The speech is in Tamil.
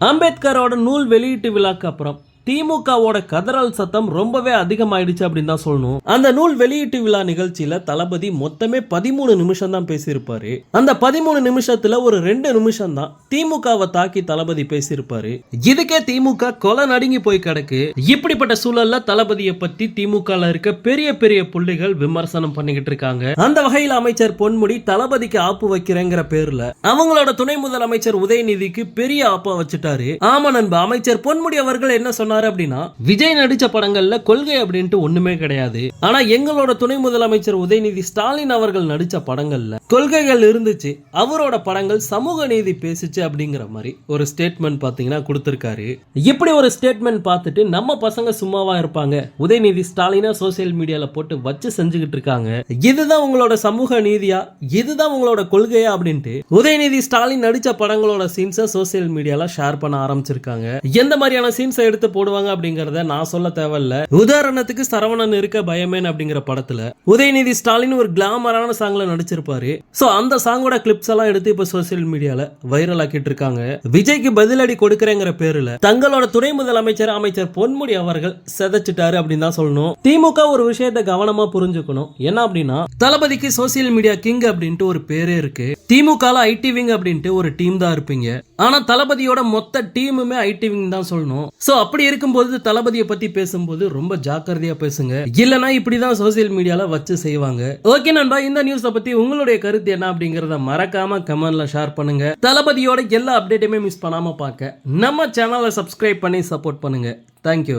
அம்பேத்கரோட நூல் வெளியீட்டு விழாக்கு அப்புறம். திமுகவோட கதறல் சத்தம் ரொம்பவே அதிகமாயிடுச்சு அப்படின்னு தான் சொல்லணும். அந்த நூல் வெளியீட்டு விழா நிகழ்ச்சியில தளபதி மொத்தமே பதிமூணு நிமிஷம் தான் பேசியிருப்பாரு. அந்த பதிமூணு நிமிஷத்துல ஒரு ரெண்டு நிமிஷம் தான் திமுகவை தாக்கி தளபதி பேசியிருப்பாரு. இதுக்கே திமுக கொலை நடுங்கி போய் கிடக்கு. இப்படிப்பட்ட சூழல்ல தளபதியை பத்தி திமுகல இருக்க பெரிய பெரிய புள்ளிகள் விமர்சனம் பண்ணிக்கிட்டு இருக்காங்க. அந்த வகையில் அமைச்சர் பொன்முடி தளபதிக்கு ஆப்பு வைக்கிறேங்கிற பேர்ல அவங்களோட துணை முதலமைச்சர் உதயநிதிக்கு பெரிய ஆப்பா வச்சுட்டாரு. ஆமா நண்பா அமைச்சர் பொன்முடி அவர்கள் என்ன சொன்னார்? அப்படின்னா விஜய் நடிச்ச படங்கள்ல கொள்கை அப்படின்ட்டு ஒண்ணுமே கிடையாது. ஆனா எங்களோட துணை முதலமைச்சர் உதயநிதி ஸ்டாலின் அவர்கள் நடிச்ச படங்கள்ல கொள்கைகள் இருந்துச்சு அவரோட படங்கள் சமூக நீதி பேசுச்சு அப்படிங்கிற மாதிரி ஒரு ஸ்டேட்மெண்ட் பாத்தீங்கன்னா கொடுத்திருக்காரு. இப்படி ஒரு ஸ்டேட்மெண்ட் பார்த்துட்டு நம்ம பசங்க சும்மாவா இருப்பாங்க. உதயநிதி ஸ்டாலினா சோசியல் மீடியால போட்டு வச்சு செஞ்சுக்கிட்டு இருக்காங்க. இதுதான் உங்களோட சமூக நீதியா? இதுதான் உங்களோட கொள்கையா அப்படின்ட்டு உதயநிதி ஸ்டாலின் நடிச்ச படங்களோட சீன்ஸை சோசியல் மீடியால ஷேர் பண்ண ஆரம்பிச்சிருக்காங்க. எந்த மாதிரியான சீன்ஸை எடுத்து போடுவாங்க அப்படிங்கறத நான் சொல்ல தேவையில்ல. உதாரணத்துக்கு சரவணன் இருக்க பயமேன் அப்படிங்கிற படத்துல உதயநிதி ஸ்டாலின் ஒரு கிளாமரான சாங்ல நடிச்சிருப்பாரு. சோ அந்த சாங்கோட கிளிப்ஸ் எல்லாம் எடுத்து இப்ப சோசியல் மீடியால வைரல் ஆக்கிட்டு இருக்காங்க. விஜய்க்கு பதிலடி கொடுக்கறேங்கிற பேருல தங்களோட துணை முதலமைச்சர் அமைச்சர் பொன்முடி அவர்கள் செதைச்சிட்டாரு அப்படின்னு தான் சொல்லணும். திமுக ஒரு விஷயத்தை கவனமா புரிஞ்சுக்கணும். என்ன அப்படின்னா தளபதிக்கு சோசியல் மீடியா கிங் அப்படின்ட்டு ஒரு பேரே இருக்கு. திமுக ஐடி விங் அப்படின்ட்டு ஒரு டீம் தான் இருப்பீங்க. ஆனா தளபதியோட மொத்த டீமுமே ஐடி விங் தான் சொல்லணும். சோ அப்படி அப்படி இருக்கும்போது தளபதியை பத்தி பேசும்போது ரொம்ப ஜாக்கிரதையா பேசுங்க. இல்லனா இப்படிதான் சோசியல் மீடியால வச்சு செய்வாங்க. ஓகே நண்பா இந்த நியூஸ பத்தி உங்களுடைய கருத்து என்ன அப்படிங்கறத மறக்காம கமெண்ட்ல ஷேர் பண்ணுங்க. தளபதியோட எல்லா அப்டேட்டுமே மிஸ் பண்ணாம பார்க்க. நம்ம சேனலை சப்ஸ்கிரைப் பண்ணி சப்போர்ட் பண்ணுங்க. தேங்க்யூ